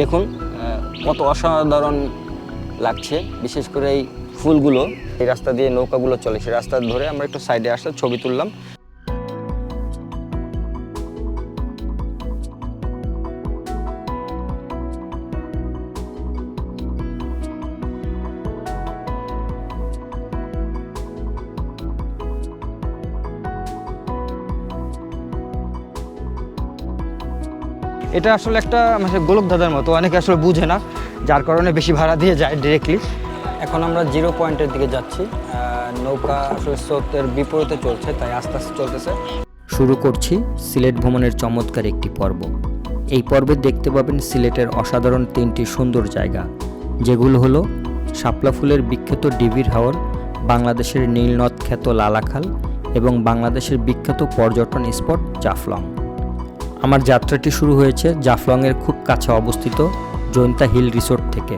দেখুন কত অসাধারণ লাগছে। বিশেষ করে এই ফুলগুলো, এই রাস্তা দিয়ে নৌকাগুলো চলে, সেই রাস্তা ধরে আমরা একটু সাইডে আসলে ছবি তুললাম। এটা আসলে একটা মানে গোলক দাদার মতো, অনেকে আসলে বুঝে না, যার কারণে বেশি ভাড়া দিয়ে যায় ডিরেক্টলি এখন আমরা জিরো পয়েন্টের দিকে যাচ্ছি নৌকা আসলে স্রোতের বিপরীতে চলছে, তাই আস্তে আস্তে চলতেছে। শুরু করছি সিলেট ভ্রমণের চমৎকার একটি পর্ব। এই পর্বে দেখতে পাবেন সিলেটের অসাধারণ তিনটি সুন্দর জায়গা, যেগুলো হলো শাপলা ফুলের বিখ্যাত ডিবির হাওর, বাংলাদেশের নীলনদ খ্যাত লালাখাল এবং বাংলাদেশের বিখ্যাত পর্যটন স্পট জাফলং। আমার যাত্রাটি শুরু হয়েছে জাফলংয়ের খুব কাছে অবস্থিত জৈন্তা হিল রিসোর্ট থেকে।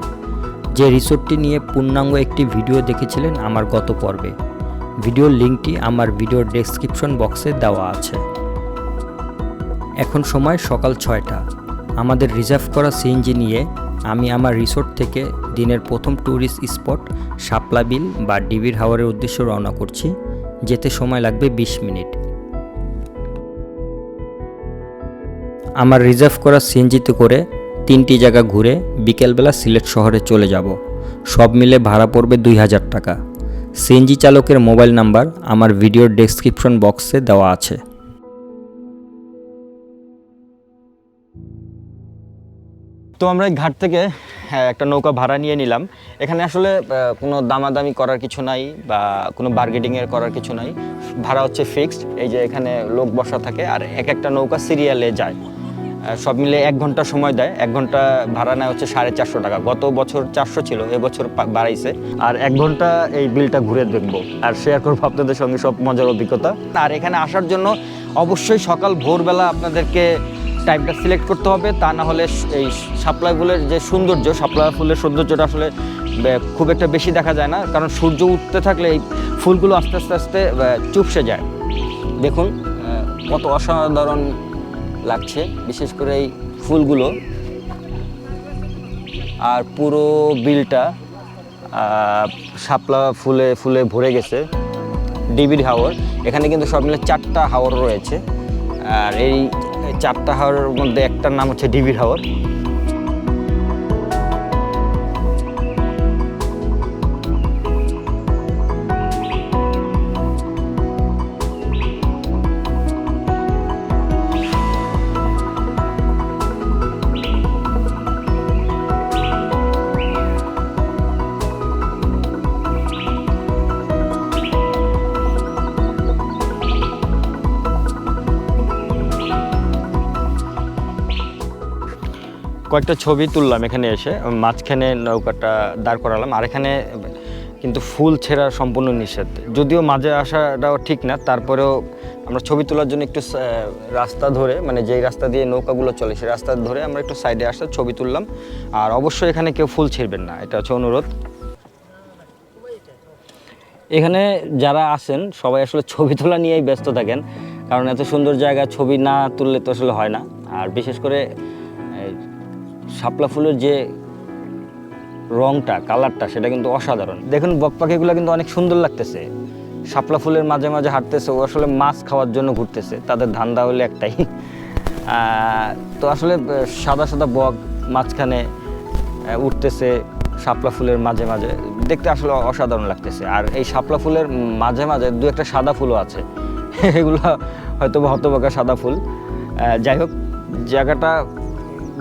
যে রিসোর্টটি নিয়ে পূর্ণাঙ্গ একটি ভিডিও দেখেছিলেন আমার গত পর্বে। ভিডিওর লিঙ্কটি আমার ভিডিওর ডেসক্রিপশন বক্সে দেওয়া আছে। এখন সময় সকাল ছয়টা। আমাদের রিজার্ভ করা সিএনজি নিয়ে আমি আমার রিসোর্ট থেকে দিনের প্রথম ট্যুরিস্ট স্পট শাপলা বিল বা ডিবির হাওয়ারের উদ্দেশ্যে রওনা করছি। যেতে সময় লাগবে বিশ মিনিট। আমার রিজার্ভ করা সিএনজিতে করে তিনটি জায়গা ঘুরে বিকেলবেলা সিলেট শহরে চলে যাব। সব মিলে ভাড়া পড়বে দুই হাজার টাকা। সিএনজি চালকের মোবাইল নাম্বার আমার ভিডিওর ডেসক্রিপশন বক্সে দেওয়া আছে। তো আমরা ঘাট থেকে হ্যাঁ, একটা নৌকা ভাড়া নিয়ে নিলাম। এখানে আসলে কোনো দামাদামি করার কিছু নাই বা কোনো বার্গেটিংয়ের করার কিছু নাই। ভাড়া হচ্ছে ফিক্সড এই যে এখানে লোক বসা থাকে আর এক একটা নৌকা সিরিয়ালে যায়। সব মিলে এক ঘণ্টা সময় দেয়। এক ঘণ্টা ভাড়া নেয় হচ্ছে সাড়ে চারশো টাকা। গত বছর চারশো ছিল এবছর বাড়াইছে। আর এক ঘণ্টা এই বিলটা ঘুরে দেখব। আর শেয়ার করব আপনাদের সঙ্গে সব মজার অভিজ্ঞতা। আর এখানে আসার জন্য অবশ্যই সকাল ভোরবেলা আপনাদেরকে টাইমটা সিলেক্ট করতে হবে। তা না হলে এই শাপলা ফুলের যে সৌন্দর্য, শাপলা ফুলের সৌন্দর্যটা আসলে খুব একটা বেশি দেখা যায় না। কারণ সূর্য উঠতে থাকলে এই ফুলগুলো আস্তে আস্তে আস্তে চুপসে যায়। দেখুন কত অসাধারণ লাগছে, বিশেষ করে এই ফুলগুলো। আর পুরো বিলটা শাপলা ফুলে ফুলে ভরে গেছে। ডিবির হাওর এখানে কিন্তু সব মিলে চারটা হাওর রয়েছে। আর এই চারটা হাওরের মধ্যে একটার নাম হচ্ছে ডিবির হাওর কয়েকটা ছবি তুললাম এখানে এসে, মাঝখানে নৌকাটা দাঁড় করালাম, আর এখানে কিন্তু ফুল ছেঁড়া সম্পূর্ণ নিষেধ। যদিও মাঝে আসাটাও ঠিক না, তারপরেও আমরা ছবি তোলার জন্য একটু রাস্তা ধরে মানে যেই রাস্তা দিয়ে নৌকাগুলো চলে, সেই রাস্তা ধরে আমরা একটু সাইডে আসতে ছবি তুললাম। আর অবশ্যই এখানে কেউ ফুল ছিঁড়বেন না, এটা হচ্ছে অনুরোধ। এখানে যারা আসেন, সবাই আসলে ছবি তোলা নিয়েই ব্যস্ত থাকেন, কারণ এত সুন্দর জায়গা, ছবি না তুললে তো আসলে হয় না। আর বিশেষ করে শাপলা ফুলের যে রংটা, কালারটা, সেটা কিন্তু অসাধারণ। দেখুন বক পাখিগুলো কিন্তু অনেক সুন্দর লাগতেছে। শাপলা ফুলের মাঝে মাঝে হাঁটতেছে, ও আসলে মাছ খাওয়ার জন্য ঘুরতেছে। তাদের ধান্দা হলে একটাই। তো আসলে সাদা সাদা বক মাঝখানে উঠতেছে শাপলা ফুলের মাঝে মাঝে। দেখতে আসলে অসাধারণ লাগতেছে। আর এই শাপলা ফুলের মাঝে মাঝে দু একটা সাদা ফুলও আছে। এগুলো হয়তো হতবাকা সাদা ফুল। যাই হোক, জায়গাটা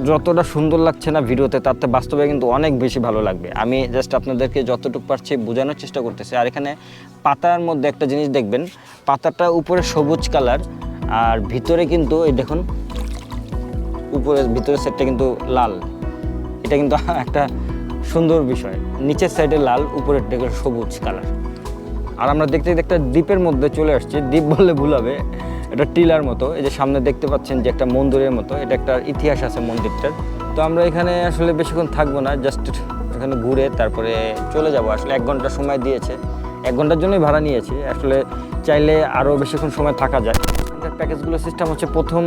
যতটা সুন্দর লাগছে না ভিডিওতে, তার থেকে বাস্তবে কিন্তু অনেক বেশি ভালো লাগবে। আমি জাস্ট আপনাদেরকে যতটুকু পারছি বোঝানোর চেষ্টা করতেছি। আর এখানে পাতার মধ্যে একটা জিনিস দেখবেন, পাতাটা উপরে সবুজ কালার, আর ভিতরে কিন্তু, এই দেখুন, উপরে, ভিতরের সেটটা কিন্তু লাল। এটা কিন্তু একটা সুন্দর বিষয়। নিচের সাইডে লাল, উপরের সবুজ কালার। আর আমরা দেখতে দেখতে একটা দ্বীপের মধ্যে চলে আসছি। দ্বীপ বললে ভুল হবে। এটা টিলার মতো, এই যে সামনে দেখতে পাচ্ছেন যে একটা মন্দিরের মতো, এটা একটা ইতিহাস আছে মন্দিরটার। তো আমরা এখানে আসলে বেশিক্ষণ থাকব না জাস্ট এখানে ঘুরে তারপরে চলে যাব। আসলে এক ঘণ্টা সময় দিয়েছে, এক ঘণ্টার জন্যই ভাড়া নিয়েছি। আসলে চাইলে আরও বেশিক্ষণ সময় থাকা যায়। প্যাকেজগুলো সিস্টেম হচ্ছে প্রথম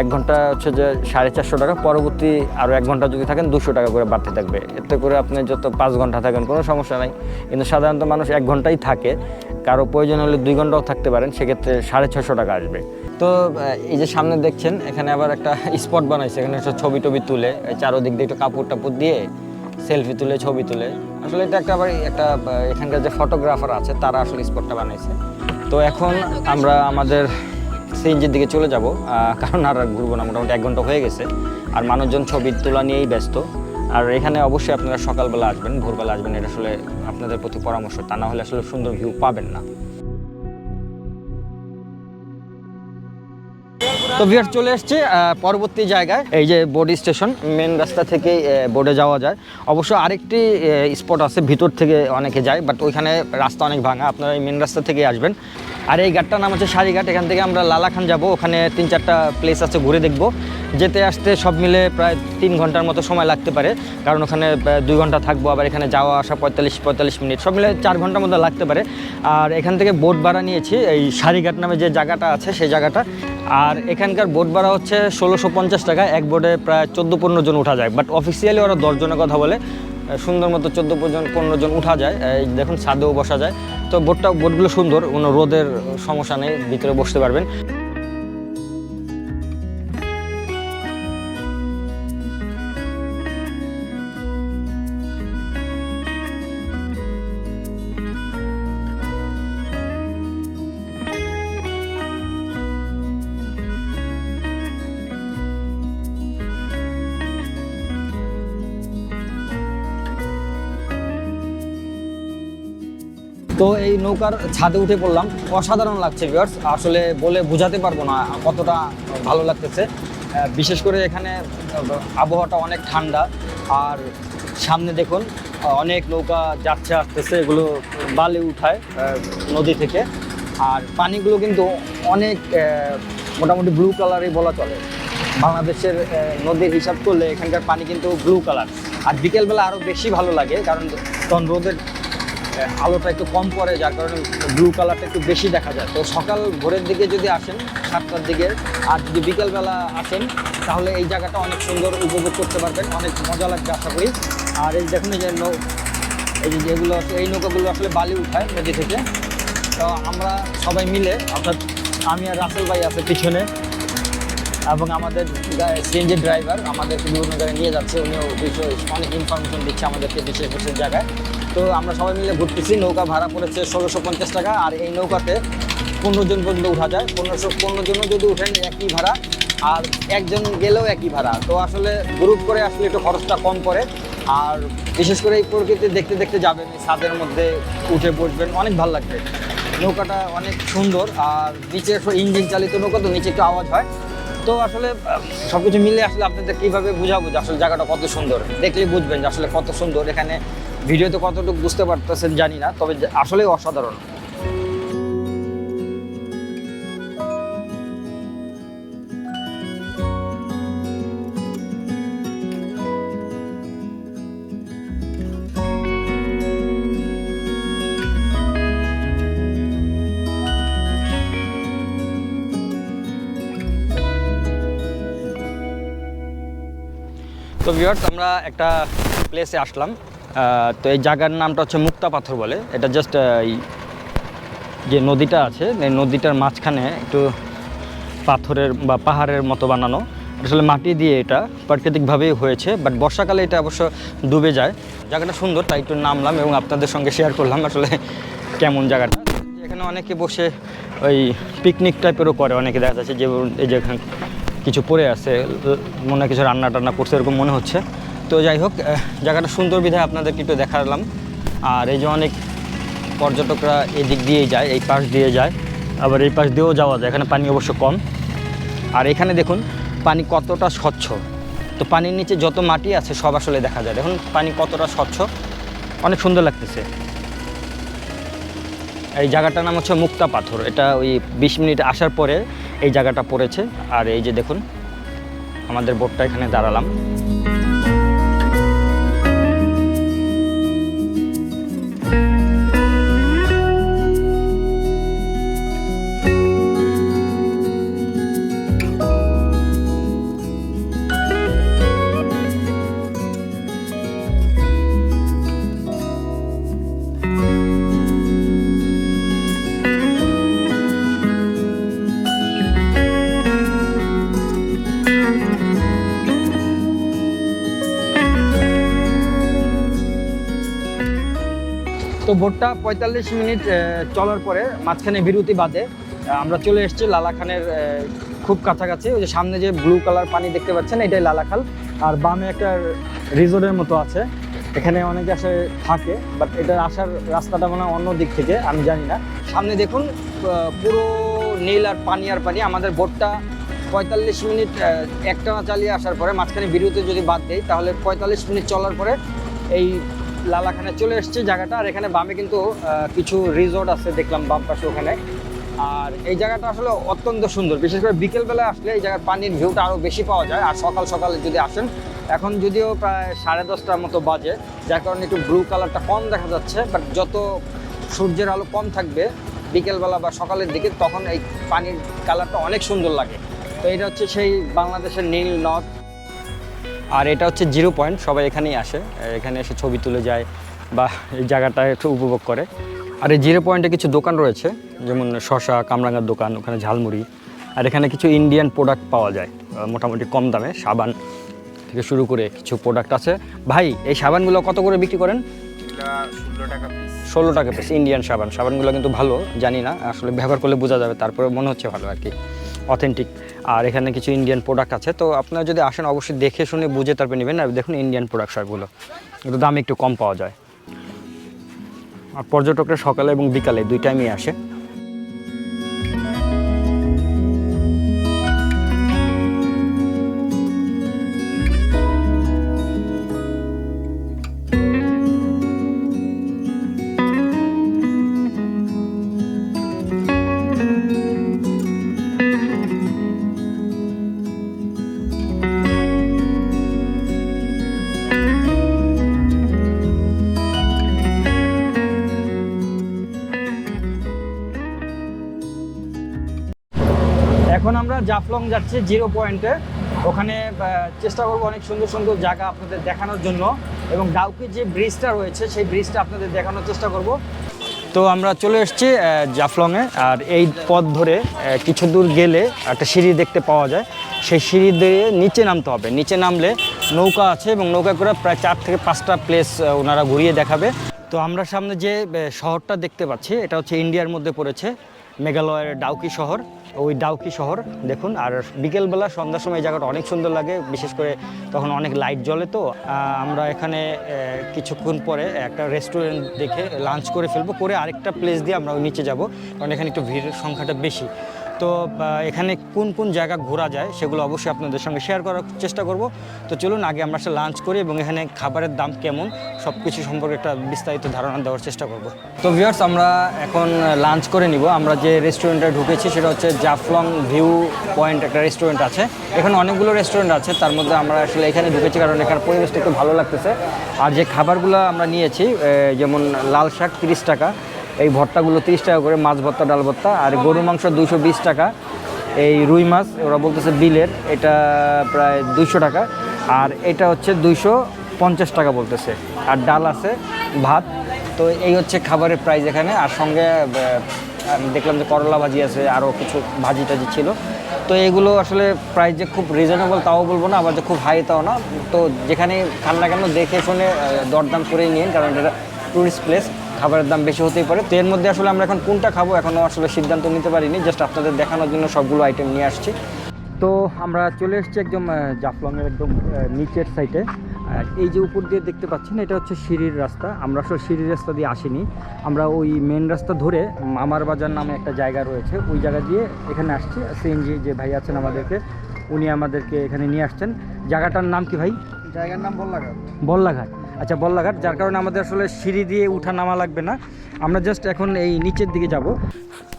এক ঘণ্টা হচ্ছে যে সাড়ে চারশো টাকা, পরবর্তী আরও এক ঘণ্টা যদি থাকেন দুশো টাকা করে বাড়তে থাকবে। এতে করে আপনি যত পাঁচ ঘণ্টা থাকেন কোনো সমস্যা নাই। কিন্তু সাধারণত মানুষ এক ঘন্টাই থাকে। কারও প্রয়োজন হলে দুই ঘন্টাও থাকতে পারেন, সেক্ষেত্রে সাড়ে ছশো টাকা আসবে। তো এই যে সামনে দেখছেন, এখানে আবার একটা স্পট বানাইছে। এখানে একটা ছবি টবি তুলে, চারোদিক দিয়ে একটু কাপড় টাপড় দিয়ে সেলফি তুলে, ছবি তুলে। আসলে এটা একটা আবার একটা এখানকার যে ফটোগ্রাফার আছে, তারা আসলে স্পটটা বানাইছে। তো এখন আমরা আমাদের সিএনজির দিকে চলে যাব। কারণ আর ঘুরবো না, মোটামুটি এক ঘণ্টা হয়ে গেছে। আর মানুষজন ছবি তোলা নিয়েই ব্যস্ত। আর এখানে অবশ্যই আপনারা সকালবেলা আসবেন, ভোরবেলা আসবেন, এটা আসলে আপনাদের প্রতি পরামর্শ। তা না হলে আসলে সুন্দর ভিউ পাবেন না। তো ভিয়ার চলে এসছে পরবর্তী জায়গায়, এই যে বোর্ড স্টেশন মেন রাস্তা থেকে বোর্ডে যাওয়া যায়। অবশ্য আরেকটি স্পট আছে, ভিতর থেকে অনেকে যায় বাট ওইখানে রাস্তা অনেক ভাঙা, আপনারা এই মেন রাস্তা থেকে আসবেন। আর এই ঘাটটার নাম হচ্ছে সারিঘাট এখান থেকে আমরা লালাখান যাব, ওখানে তিন চারটা প্লেস আছে ঘুরে দেখব। যেতে আসতে সব মিলে প্রায় তিন ঘণ্টার মতো সময় লাগতে পারে, কারণ ওখানে দুই ঘণ্টা থাকব, আবার এখানে যাওয়া আসা পঁয়তাল্লিশ পঁয়তাল্লিশ মিনিট, সব মিলে চার ঘণ্টার মতো লাগতে পারে। আর এখান থেকে বোট ভাড়া নিয়েছি, এই সারিঘাট নামে যে জায়গাটা আছে, সেই জায়গাটা আর এখানকার বোট ভাড়া হচ্ছে ষোলোশো পঞ্চাশ টাকা। এক বোর্ডে প্রায় চোদ্দ পনেরো জন উঠা যায়। বাট অফিসিয়ালি ওরা দশজনের কথা বলে সুন্দর মতো চোদ্দ পর্যন্ত পনেরো জন উঠা যায়। দেখুন ছাদেও বসা যায়। তো বোটটা বোটগুলো সুন্দর, কোনো রোদের সমস্যা নেই, ভিতরে বসতে পারবেন। তো এই নৌকার ছাদে উঠে পড়লাম। অসাধারণ লাগছে ভিউয়ার্স আসলে বলে বোঝাতে পারব না কতটা ভালো লাগতেছে। বিশেষ করে এখানে আবহাওয়াটা অনেক ঠান্ডা। আর সামনে দেখুন অনেক নৌকা যাচ্ছে, আসতেছে, এগুলো বালি উঠায় নদী থেকে। আর পানিগুলো কিন্তু অনেক মোটামুটি ব্লু কালারই বলা চলে। বাংলাদেশের নদীর হিসাব করলে এখানকার পানি কিন্তু ব্লু কালার আর বিকেলবেলা আরও বেশি ভালো লাগে, কারণ তখন রোদের আলোটা একটু কম পড়ে, যার কারণে ব্লু কালারটা একটু বেশি দেখা যায়। তো সকাল ভোরের দিকে যদি আসেন, সাতটার দিকে, আর যদি বিকেলবেলা আসেন, তাহলে এই জায়গাটা অনেক সুন্দর উপভোগ করতে পারবেন, অনেক মজা লাগবে আশা করি। আর এই দেখুন যে নৌ, এই যে যেগুলো এই নৌকাগুলো আসলে বালি উঠায় নদী থেকে। তো আমরা সবাই মিলে, অর্থাৎ আমি আর রাসেল ভাই আছে পিছনে, এবং আমাদের সিএনজি ড্রাইভার আমাদেরকে বিভিন্ন জায়গায় নিয়ে যাচ্ছে। উনিও অনেক ইনফরমেশন দিচ্ছে আমাদেরকে বিশেষ বিশেষ জায়গায়। তো আমরা সবাই মিলে ঘুরতেছি, নৌকা ভাড়া পড়েছে ষোলোশো পঞ্চাশ টাকা, আর এই নৌকাতে পনেরো জন পর্যন্ত উঠা যায়। পনেরোশো, পনেরো জনও যদি উঠেন একই ভাড়া, আর একজন গেলেও একই ভাড়া। তো আসলে গ্রুপ করে আসলে একটু খরচটা কম পড়ে। আর বিশেষ করে এই প্রকৃতি দেখতে দেখতে যাবেন, এই ছাদের মধ্যে উঠে বসবেন, অনেক ভালো লাগবে। নৌকাটা অনেক সুন্দর, আর নিচে ইঞ্জিন চালিত নৌকা, তো নিচে একটু আওয়াজ হয়। তো আসলে সব কিছু মিলে আসলে আপনাদের কীভাবে বোঝাবো যে আসলে জায়গাটা কত সুন্দর? দেখলেই বুঝবেন যে আসলে কত সুন্দর। এখানে ভিডিওতে কতটুকু বুঝতে পারতেছেন জানি না, তবে আসলে অসাধারণ। তো ভিউয়ার্স আমরা একটা প্লেসে আসলাম। তো এই জায়গার নামটা হচ্ছে মুক্তা পাথর বলে। এটা জাস্ট এই যে নদীটা আছে, এই নদীটার মাঝখানে একটু পাথরের বা পাহাড়ের মতো বানানো। আসলে মাটি দিয়ে এটা প্রাকৃতিকভাবেই হয়েছে বাট বর্ষাকালে এটা অবশ্য ডুবে যায়। জায়গাটা সুন্দর, তাই একটু নামলাম এবং আপনাদের সঙ্গে শেয়ার করলাম আসলে কেমন জায়গাটা। এখানে অনেকে বসে ওই পিকনিক টাইপেরও করে, অনেকে দেখা যাচ্ছে যে এই যেখানে কিছু পড়ে আছে, মনে কিছু রান্না টান্না করছে, এরকম মনে হচ্ছে। তো যাই হোক জায়গাটা সুন্দর বিধায় আপনাদেরকে একটু দেখালাম। আর এই যে অনেক পর্যটকরা এদিক দিক দিয়েই যায়, এই পাশ দিয়ে যায়, আবার এই পাশ দিয়েও যাওয়া যায়, এখানে পানি অবশ্য কম। আর এখানে দেখুন, পানি কতটা স্বচ্ছ। তো পানির নিচে যত মাটি আছে, সব আসলে দেখা যায়। দেখুন, পানি কতটা স্বচ্ছ, অনেক সুন্দর লাগতেছে। এই জায়গাটার নাম হচ্ছে মুক্তা পাথর। এটা ওই বিশ মিনিট আসার পরে এই জায়গাটা পড়েছে। আর এই যে দেখুন, আমাদের বোটটা এখানে দাঁড়ালাম। তো বোটটা পঁয়তাল্লিশ মিনিট চলার পরে মাঝখানে বিরতি বাদে আমরা চলে এসেছি লালাখানের খুব কাছাকাছি। ওই যে সামনে যে ব্লু কালার পানি দেখতে পাচ্ছেন, এটাই লালাখাল আর বামে একটা রিসোর্টের মতো আছে। এখানে অনেকে আসে থাকে, বাট এটা আসার রাস্তাটা মনে অন্য দিক থেকে, আমি জানি না। সামনে দেখুন পুরো নীল আর পানি আর পানি। আমাদের বোটটা পঁয়তাল্লিশ মিনিট একটানা চালিয়ে আসার পরে মাঝখানে বিরতি যদি বাদ দেয় তাহলে পঁয়তাল্লিশ মিনিট চলার পরে এই লালাখানে চলে এসছে জায়গাটা, আর এখানে বামে কিন্তু কিছু রিসোর্ট আছে দেখলাম বাম পাশে ওখানে। আর এই জায়গাটা আসলে অত্যন্ত সুন্দর। বিশেষ করে বিকেলবেলা আসলে এই জায়গার পানির ভিউটা আরও বেশি পাওয়া যায়। আর সকাল সকালে যদি আসেন, এখন যদিও প্রায় সাড়ে দশটার মতো বাজে, যার কারণে একটু ব্লু কালারটা কম দেখা যাচ্ছে বাট যত সূর্যের আলো কম থাকবে বিকেলবেলা বা সকালের দিকে, তখন এই পানির কালারটা অনেক সুন্দর লাগে। তো এটা হচ্ছে সেই বাংলাদেশের নীল নদ। আর এটা হচ্ছে জিরো পয়েন্ট সবাই এখানেই আসে এখানে এসে ছবি তুলে যায় বা এই জায়গাটা একটু উপভোগ করে। আর এই জিরো পয়েন্টে কিছু দোকান রয়েছে যেমন শশা কামরাঙ্গার দোকান ওখানে ঝালমুড়ি আর এখানে কিছু ইন্ডিয়ান প্রোডাক্ট পাওয়া যায় মোটামুটি কম দামে সাবান থেকে শুরু করে কিছু প্রোডাক্ট আছে। ভাই এই সাবানগুলো কত করে বিক্রি করেন? টাকা ষোলো টাকা পিস ইন্ডিয়ান সাবান। সাবানগুলো কিন্তু ভালো জানি না আসলে ব্যবহার করলে বোঝা যাবে তারপরে মনে হচ্ছে ভালো আর কি। অথেন্টিক আর এখানে কিছু ইন্ডিয়ান প্রোডাক্ট আছে, তো আপনারা যদি আসেন অবশ্যই দেখে শুনে বুঝে তারপরে নেবেন। আর দেখুন ইন্ডিয়ান প্রোডাক্ট সবগুলো। কিন্তু দাম একটু কম পাওয়া যায়। আর পর্যটকরা সকালে এবং বিকালে দুই টাইমই আসে। জাফলং যাচ্ছি জিরো পয়েন্টে। ওখানে চেষ্টা করব অনেক সুন্দর সুন্দর জায়গা আপনাদের দেখানোর জন্য এবং ডাউকি যে ব্রিজটা রয়েছে, সেই ব্রিজটা আপনাদের দেখানোর চেষ্টা করব। তো আমরা চলে এসেছি জাফলংয়ে। আর এই পথ ধরে কিছু দূর গেলে একটা সিঁড়ি দেখতে পাওয়া যায়। সেই সিঁড়ি দিয়ে নিচে নামতে হবে। নিচে নামলে নৌকা আছে এবং নৌকা করে প্রায় চার থেকে পাঁচটা প্লেস ওনারা ঘুরিয়ে দেখাবে। তো আমরা সামনে যে শহরটা দেখতে পাচ্ছি, এটা হচ্ছে ইন্ডিয়ার মধ্যে পড়েছে। মেঘালয়ের ডাউকি শহর। ওই ডাউকি শহর, দেখুন, আর বিকেলবেলা সন্ধ্যার সময় জায়গাটা অনেক সুন্দর লাগে, বিশেষ করে তখন অনেক লাইট জ্বলে তো। আমরা এখানে কিছুক্ষণ পরে একটা রেস্টুরেন্ট দেখে লাঞ্চ করে ফেলব, করে আরেকটা প্লেস দিয়ে আমরা ওই নিচে যাব, কারণ এখানে একটু ভিড়ের সংখ্যাটা বেশি। তো এখানে কোন কোন জায়গা ঘোরা যায় সেগুলো অবশ্যই আপনাদের সঙ্গে শেয়ার করার চেষ্টা করব। তো চলুন, আগে আমরা সে লাঞ্চ করি এবং এখানে খাবারের দাম কেমন সব কিছু সম্পর্কে একটা বিস্তারিত ধারণা দেওয়ার চেষ্টা করব। তো ভিউয়ার্স আমরা এখন লাঞ্চ করে নিব। আমরা যে রেস্টুরেন্টে ঢুকেছি সেটা হচ্ছে জাফলং ভিউ পয়েন্ট একটা রেস্টুরেন্ট আছে। এখানে অনেকগুলো রেস্টুরেন্ট আছে, তার মধ্যে আমরা আসলে এখানে ঢুকেছি কারণ এখানে পরিবেশটা একটু ভালো লাগতেছে। আর যে খাবারগুলো আমরা নিয়েছি যেমন লাল শাক তিরিশ টাকা এই ভর্তাগুলো তিরিশ টাকা করে, মাছ ভর্তা, ডাল ভর্তা, আর গরু মাংস দুশো বিশ টাকা। এই রুই মাছ, ওরা বলতেছে বিলের, এটা প্রায় দুইশো টাকা, আর এটা হচ্ছে দুইশো পঞ্চাশ টাকা বলতেছে। আর ডাল আছে, ভাত, তো এই হচ্ছে খাবারের প্রাইস এখানে, আর সঙ্গে আমি দেখলাম যে করলা ভাজি আছে, আরও কিছু ভাজি টাজি ছিল। তো এগুলো আসলে প্রাইস যে খুব রিজনেবল তাও বলব না, আবার যে খুব হাই তাও না। তো যেখানে খান না কেন, দেখে শুনে দরদাম করে নিন, কারণ এটা টুরিস্ট প্লেস খাবারের দাম বেশি হতেই পারে। তো এর মধ্যে আসলে আমরা এখন কোনটা খাব এখনও আসলে সিদ্ধান্ত নিতে পারিনি জাস্ট আপনাদের দেখানোর জন্য সবগুলো আইটেম নিয়ে আসছি। তো আমরা চলে এসেছি একদম জাফলংয়ের একদম নিচের সাইডে এই যে উপর দিয়ে দেখতে পাচ্ছেন এটা হচ্ছে সিঁড়ির রাস্তা। আমরা আসলে সিঁড়ির রাস্তা দিয়ে আসিনি। আমরা ওই মেন রাস্তা ধরে মামার বাজার নামে একটা জায়গা রয়েছে। ওই জায়গা দিয়ে এখানে আসছি। সিএনজি যে ভাই আছেন আমাদেরকে উনি আমাদেরকে এখানে নিয়ে আসছেন। জায়গাটার নাম কি ভাই? জায়গার নাম বললাম বল্লাঘাট। আচ্ছা বল্লাঘাট, যার কারণে আমাদের আসলে সিঁড়ি দিয়ে উঠা নামা লাগবে না। আমরা জাস্ট এখন এই নিচের দিকে যাব।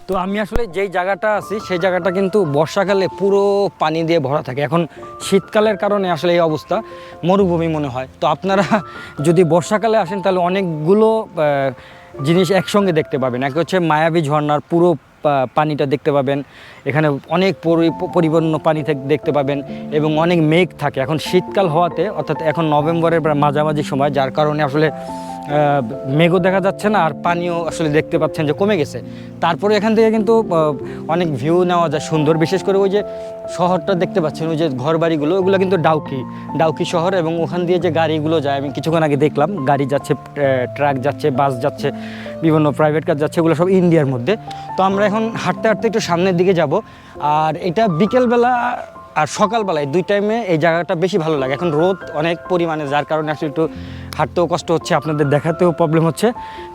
তো আমি আসলে যেই জায়গাটা আছি, সেই জায়গাটা কিন্তু বর্ষাকালে পুরো পানি দিয়ে ভরা থাকে। এখন শীতকালের কারণে আসলে এই অবস্থা, মরুভূমি মনে হয়। তো আপনারা যদি বর্ষাকালে আসেন, তাহলে অনেকগুলো জিনিস একসঙ্গে দেখতে পাবেন। এক হচ্ছে মায়াবী ঝর্ণার পুরো পানিটা দেখতে পাবেন। এখানে অনেক পরি- পরিপূর্ণ পানি দেখতে পাবেন এবং অনেক মেঘ থাকে। এখন শীতকাল হওয়াতে, অর্থাৎ এখন নভেম্বরের মাঝামাঝি সময়, যার কারণে আসলে মেঘও দেখা যাচ্ছে না, আর পানিও আসলে দেখতে পাচ্ছেন যে কমে গেছে। তারপরে এখান থেকে কিন্তু অনেক ভিউ নেওয়া যায় সুন্দর। বিশেষ করে ওই যে শহরটা দেখতে পাচ্ছেন, ওই যে ঘর বাড়িগুলো ওগুলো কিন্তু ডাউকি ডাউকি শহর এবং ওখান দিয়ে যে গাড়িগুলো যায়, আমি কিছুক্ষণ আগে দেখলাম, গাড়ি যাচ্ছে ট্রাক যাচ্ছে, বাস যাচ্ছে। বিভিন্ন প্রাইভেট কার যাচ্ছে ওগুলো সব ইন্ডিয়ার মধ্যে। তো আমরা এখন হাঁটতে হাঁটতে একটু সামনের দিকে যাব। আর এটা বিকেলবেলা আর সকালবেলায় দুই টাইমে এই জায়গাটা বেশি ভালো লাগে। এখন রোদ অনেক পরিমাণে, যার কারণে আসলে একটু হাঁটতেও কষ্ট হচ্ছে, আপনাদের দেখাতেও প্রবলেম হচ্ছে।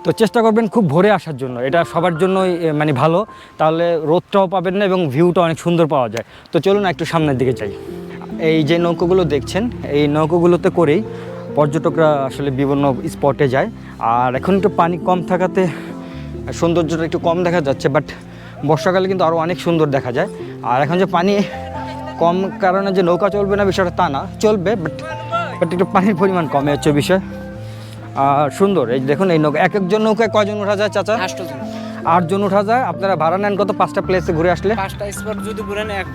তো চেষ্টা করবেন খুব ভোরে আসার জন্য। এটা সবার জন্যই মানে ভালো। তাহলে রোদটাও পাবেন না এবং ভিউটা অনেক সুন্দর পাওয়া যায়। তো চলুন একটু সামনের দিকে যাই। এই যে নৌকোগুলো দেখছেন, এই নৌকোগুলোতে করেই পর্যটকরা আসলে বিভিন্ন স্পটে যায়। আর এখন একটু পানি কম থাকাতে সৌন্দর্যটা একটু কম দেখা যাচ্ছে বাট বর্ষাকালে কিন্তু আরও অনেক সুন্দর দেখা যায়। আর এখন যে পানি কম কারণে যে নৌকা চলবে না বিষয়টা তা না চলবে বাট বাট একটু পানির পরিমাণ কমে হচ্ছে বিষয়। আর সুন্দর এই দেখুন এই নৌকা এক একজন নৌকায় কজন ওঠা যায় চাচা? আটজন। ওঠা যায় আপনারা ভাড়া নেন কত? পাঁচটা প্লেসে ঘুরে আসলে। পাঁচটা স্পট যদি ঘুরেন এক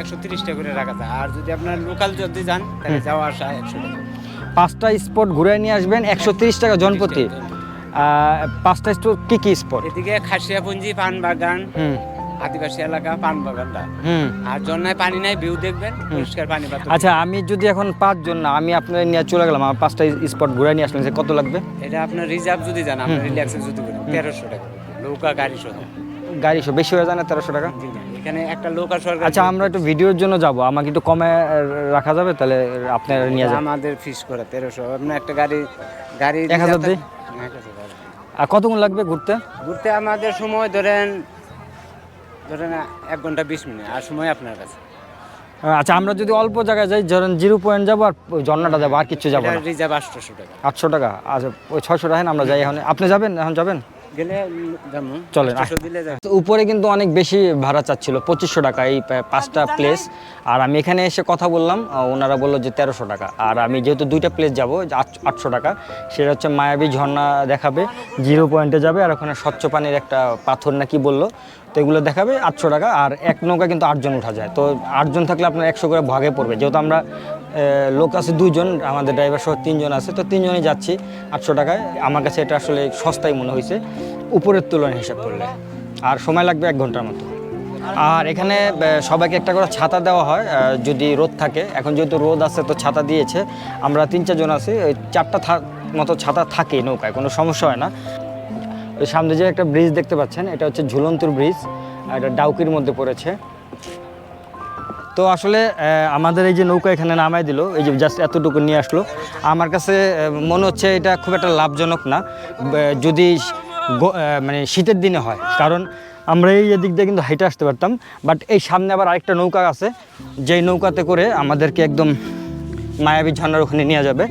একশো তিরিশটা করে রাখা যায়। আর যদি আপনার লোকাল যদি যান তাহলে যাওয়া আসা একশো টাকা। পাঁচটা স্পট ঘুরে নিয়ে আসবেন একশো তিরিশ টাকা জনপ্রতি। পাঁচটা স্পট কি কি স্পট? এদিকে খাসিয়াপুঞ্জি পান বাগান আদিবাসী এলাকা পান বাগানটা আর জন্যায় পানি নাই ভিউ দেখবেন পরিষ্কার পানি আচ্ছা আমি যদি এখন পাঁচজন না আমি আপনার নিয়ে চলে গেলাম আমার পাঁচটা স্পট ঘুরে নিয়ে আসলেন কত লাগবে? এটা আপনার রিজার্ভ যদি যান আপনার রিল্যাক্সে যদি করেন তেরোশো টাকা। নৌকা গাড়ি সহ। গাড়ি সব বেশি হয়ে যায় না তেরোশো টাকা? এখানে একটা নৌকা সরকার আচ্ছা আমরা একটু ভিডিওর জন্য যাব। আমাকে একটু কমে রাখা যাবে? তাহলে আপনার নিয়ে যাবেন আমাদের ফিস করে তেরোশো। আপনার একটা গাড়ি গাড়ি এক হাজার দিই? আর কতক্ষণ লাগবে ঘুরতে? ঘুরতে আমাদের সময় ধরেন ধরেন এক ঘণ্টা বিশ মিনিট আর সময় আপনার কাছে। আচ্ছা আমরা যদি অল্প জায়গায় যাই ধরেন জিরো পয়েন্ট যাব আর ঝর্ণাটা যাব আর কিছু যাব রিজার্ভ আটশোশো টাকা। আটশো টাকা? আচ্ছা ওই ছয়শো টাকা আমরা যাই এখন? আপনি যাবেন? এখন যাবেন? চলেন, উপরে কিন্তু অনেক বেশি ভাড়া চাচ্ছিল পঁচিশশো টাকা এই পাঁচটা প্লেস আর আমি এখানে এসে কথা বললাম ওনারা বলল যে তেরোশো টাকা। আর আমি যেহেতু দুইটা প্লেস যাব আটশো টাকা সেটা হচ্ছে মায়াবী ঝর্ণা দেখাবে জিরো পয়েন্টে যাবে আর ওখানে স্বচ্ছ পানির একটা পাথর না কি বলল তো এগুলো দেখাবে আটশো টাকা। আর এক নৌকা কিন্তু আটজন উঠা যায়। তো আটজন থাকলে আপনার একশো করে ভাগে পড়বে। যেহেতু আমরা লোক আছে দুজন আমাদের ড্রাইভার সহ তিনজন আছে তো তিনজনই যাচ্ছি আটশো টাকায়। আমার কাছে এটা আসলে সস্তায় মনে হয়েছে। উপরের তুলনায় হিসাব করলে। আর সময় লাগবে এক ঘণ্টার মতো। আর এখানে সবাইকে একটা করে ছাতা দেওয়া হয় যদি রোদ থাকে। এখন যেহেতু রোদ আছে, তো ছাতা দিয়েছে। আমরা তিন চারজন আছি। ওই চারটা মতো ছাতা থাকে নৌকায়, কোনো সমস্যা হয় না। ওই সামনে যে একটা ব্রিজ দেখতে পাচ্ছেন, এটা হচ্ছে ঝুলন্তুর ব্রিজ এটা ডাউকির মধ্যে পড়েছে। তো আসলে আমাদের এই যে নৌকা এখানে নামায় দিল, এই যে জাস্ট এতটুকু নিয়ে আসলো। আমার কাছে মনে হচ্ছে এটা খুব একটা লাভজনক না। যদি মানে শীতের দিনে হয়। কারণ আমরা এই দিক দিয়ে কিন্তু হাইটে আসতে পারতাম বাট এই সামনে আবার আরেকটা নৌকা আছে। যেই নৌকাতে করে আমাদেরকে একদম মায়াবী ঝর্ণার ওখানে নিয়ে যাবে।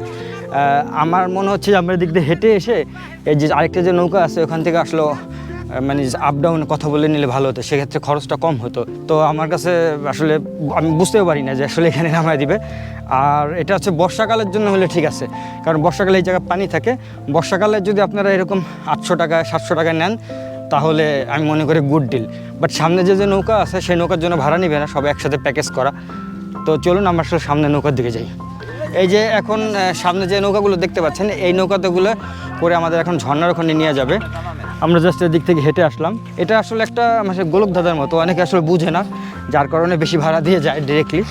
আমার মনে হচ্ছে যে আমরা এদিক দিয়ে হেঁটে এসে এই যে আরেকটা যে নৌকা আছে, ওখান থেকে আসলো মানে আপ ডাউন কথা বলে নিলে ভালো হতো, সেক্ষেত্রে খরচটা কম হতো। তো আমার কাছে আসলে আমি বুঝতেও পারি না যে আসলে এখানে নামায় দিবে। আর এটা হচ্ছে বর্ষাকালের জন্য হলে ঠিক আছে, কারণ বর্ষাকালে এই জায়গায় পানি থাকে। বর্ষাকালে যদি আপনারা এরকম আটশো টাকা, সাতশো টাকা নেন, তাহলে আমি মনে করি গুড ডিল বাট সামনে যে যে নৌকা আছে, সেই নৌকার জন্য ভাড়া নিবে না, সবাই একসাথে প্যাকেজ করা। তো চলুন আমরা আসলে সামনে নৌকার দিকে যাই। এই যে এখন সামনে যে নৌকাগুলো দেখতে পাচ্ছেন, এই নৌকাতেগুলো করে আমাদের এখন ঝর্ণার ওখানে নিয়ে যাবে। আমরা জাস্ট এদিক থেকে হেঁটে আসলাম। এটা আসলে একটা মানে গোলক ধাঁধার মতো, অনেকে আসলে বুঝে না, যার কারণে বেশি ভাড়া দিয়ে যায় ডিরেক্টলি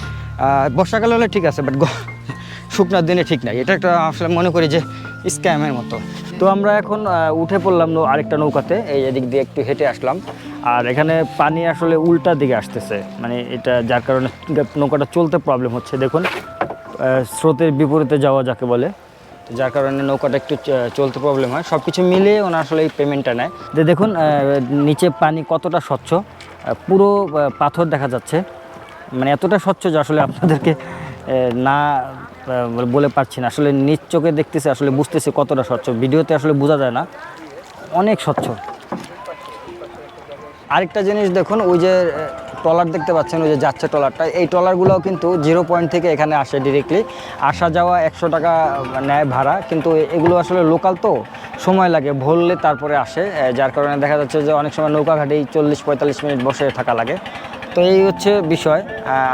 বর্ষাকালে হলে ঠিক আছে বাট শুকনার দিনে ঠিক নাই। এটা একটা আসলে মনে করি যে স্ক্যামের মতো। তো আমরা এখন উঠে পড়লাম আরেকটা নৌকাতে, এই এদিক দিয়ে একটু হেঁটে আসলাম। আর এখানে পানি আসলে উল্টা দিকে আসতেছে মানে এটা যার কারণে নৌকাটা চলতে প্রবলেম হচ্ছে। দেখুন স্রোতের বিপরীতে যাওয়া যাকে বলে। যার কারণে নৌকাটা একটু চলতে প্রবলেম হয়। সব কিছু মিলিয়ে ওনার আসলে এই পেমেন্টটা নেয়। যে দেখুন নিচে পানি কতটা স্বচ্ছ। পুরো পাথর দেখা যাচ্ছে। মানে এতটা স্বচ্ছ যে আসলে আপনাদেরকে না বলে পারছি না। আসলে নিজ চোখে দেখতেছি, আসলে বুঝতেছি কতটা স্বচ্ছ। ভিডিওতে আসলে বোঝা যায় না। অনেক স্বচ্ছ। আরেকটা জিনিস দেখুন, ওই যে ট্রলার দেখতে পাচ্ছেন, ওই যে যাচ্ছে ট্রলারটা। এই ট্রলারগুলোও কিন্তু জিরো পয়েন্ট থেকে এখানে আসে ডিরেক্টলি আসা যাওয়া একশো টাকা নেয় ভাড়া, কিন্তু এগুলো আসলে লোকাল তো, সময় লাগে, ভরলে তারপরে আসে। যার কারণে দেখা যাচ্ছে যে অনেক সময় নৌকা ঘাটেই চল্লিশ পঁয়তাল্লিশ মিনিট বসে থাকা লাগে। তো এই হচ্ছে বিষয়।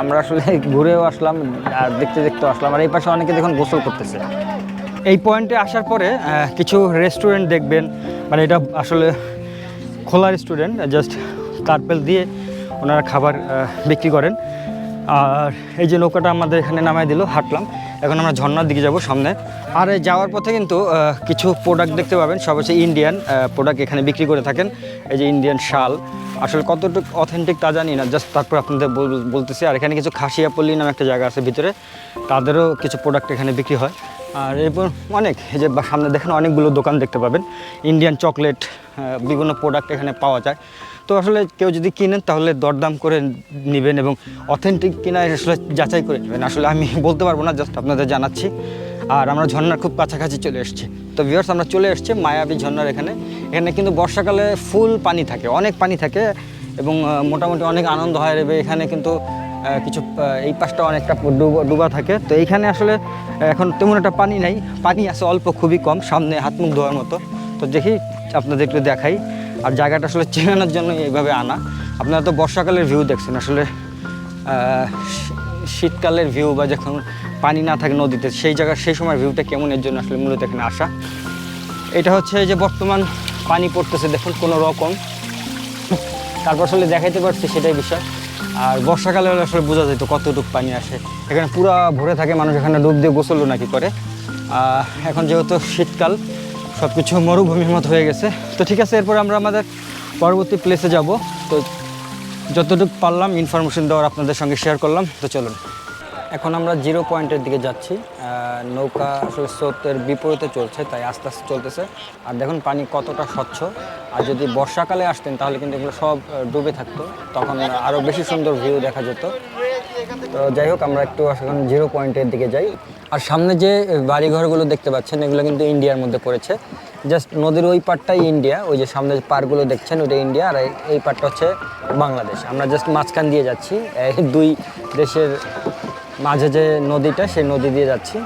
আমরা আসলে ঘুরেও আসলাম, আর দেখতে দেখতেও আসলাম। আর এই পাশে অনেকে দেখুন গোসল করতেছে। এই পয়েন্টে আসার পরে কিছু রেস্টুরেন্ট দেখবেন। মানে এটা আসলে খোলা রেস্টুরেন্ট জাস্ট কার্পেল দিয়ে ওনারা খাবার বিক্রি করেন। আর এই যে নৌকাটা আমাদের এখানে নামায় দিল, হাঁটলাম। এখন আমরা ঝর্নার দিকে যাব সামনে। আর এই যাওয়ার পথে কিন্তু কিছু প্রোডাক্ট দেখতে পাবেন। সব হচ্ছে ইন্ডিয়ান প্রোডাক্ট এখানে বিক্রি করে থাকেন। এই যে ইন্ডিয়ান শাল। আসলে কতটুকু অথেন্টিক তা জানি না। জাস্ট তারপর আপনাদের বল- বলতেছি। আর এখানে কিছু খাসিয়াপল্লি নামে একটা জায়গা আছে ভিতরে। তাদেরও কিছু প্রোডাক্ট এখানে বিক্রি হয়। আর এরপর অনেক, এই যে সামনে দেখেন অনেকগুলো দোকান দেখতে পাবেন। ইন্ডিয়ান চকলেট বিভিন্ন প্রোডাক্ট এখানে পাওয়া যায়। তো আসলে কেউ যদি কিনেন, তাহলে দরদাম করে নেবেন এবং অথেন্টিক কিনা আসলে যাচাই করে নেবেন। আসলে আমি বলতে পারব না জাস্ট আপনাদের জানাচ্ছি। আর আমরা ঝর্নার খুব কাছাকাছি চলে এসেছি। তো ভিউয়ার্স আমরা চলে এসেছি মায়াবী ঝর্ণার এখানে। এখানে কিন্তু বর্ষাকালে ফুল পানি থাকে, অনেক পানি থাকে এবং মোটামুটি অনেক আনন্দ হয়। এবার এখানে কিন্তু কিছু এই পাশটা অনেকটা ডুবা ডুবা থাকে। তো এইখানে আসলে এখন তেমন একটা পানি নাই। পানি আছে অল্প, খুবই কম, সামনে হাত মুখ ধোয়ার মতো। তো দেখি আপনাদের একটু দেখাই। আর জায়গাটা আসলে চেনানোর জন্য এইভাবে আনা। আপনারা তো বর্ষাকালের ভিউ দেখছেন, আসলে শীতকালের ভিউ বা যখন পানি না থাকে নদীতে, সেই জায়গার সেই সময় ভিউটা কেমন, এর জন্য আসলে মূলত এখানে আসা। এটা হচ্ছে যে বর্তমান পানি পড়তেছে, দেখুন কোনো রকম। তারপর আসলে দেখাইতে পারছি সেটাই বিষয়। আর বর্ষাকালে হলে আসলে বোঝা যেত কতটুকু পানি আসে। এখানে পুরা ভরে থাকে, মানুষ এখানে ডুব দিয়ে গোসলও নাকি করে। এখন যেহেতু শীতকাল সব কিছু মরুভূমির মতো হয়ে গেছে। তো ঠিক আছে, এরপর আমরা আমাদের পরবর্তী প্লেসে যাব। তো যতটুকু পারলাম ইনফরমেশন দেওয়ার আপনাদের সঙ্গে শেয়ার করলাম। তো চলুন। এখন আমরা জিরো পয়েন্টের দিকে যাচ্ছি। নৌকা আসলে স্রোতের বিপরীতে চলছে, তাই আস্তে আস্তে চলতেছে। আর দেখুন, পানি কতটা স্বচ্ছ। আর যদি বর্ষাকালে আসতেন, তাহলে কিন্তু এগুলো সব ডুবে থাকতো। তখন আরও বেশি সুন্দর ভিউ দেখা যেত। তো যাই হোক, আমরা একটু এখন জিরো পয়েন্টের দিকে যাই। আর সামনে যে বাড়িঘরগুলো দেখতে পাচ্ছেন, এগুলো কিন্তু ইন্ডিয়ার মধ্যে পড়েছে। জাস্ট নদীর ওই পারটাই ইন্ডিয়া, ওই যে সামনে যে পার্কগুলো দেখছেন ওটা ইন্ডিয়া, আর এই পারটা হচ্ছে বাংলাদেশ। আমরা জাস্ট মাঝখান দিয়ে যাচ্ছি দুই দেশের মাঝে যে নদীটা, সেই নদী দিয়ে যাচ্ছি।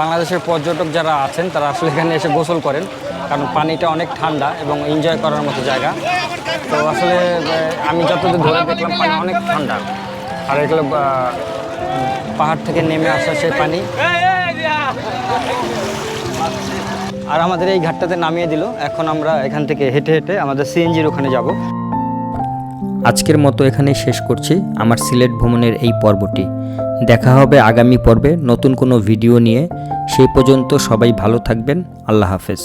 বাংলাদেশের পর্যটক যারা আছেন, তারা আসলে এখানে এসে গোসল করেন। কারণ পানিটা অনেক ঠান্ডা এবং এনজয় করার মতো জায়গা। তো আসলে আমি যতদূর ধরে দেখলাম, পানি অনেক ঠান্ডা। আর এগুলো পাহাড় থেকে নেমে আসা সেই পানি। আর আমাদের এই ঘাটটাতে নামিয়ে দিল। এখন আমরা এখান থেকে হেঁটে হেঁটে আমাদের সিএনজির ওখানে যাব। আজকের মতো এখানেই শেষ করছি। আমার সিলেট ভ্রমণের এই পর্বটি। দেখা হবে আগামী পর্বে নতুন কোনো ভিডিও নিয়ে। সেই পর্যন্ত সবাই ভালো থাকবেন। আল্লাহ হাফেজ।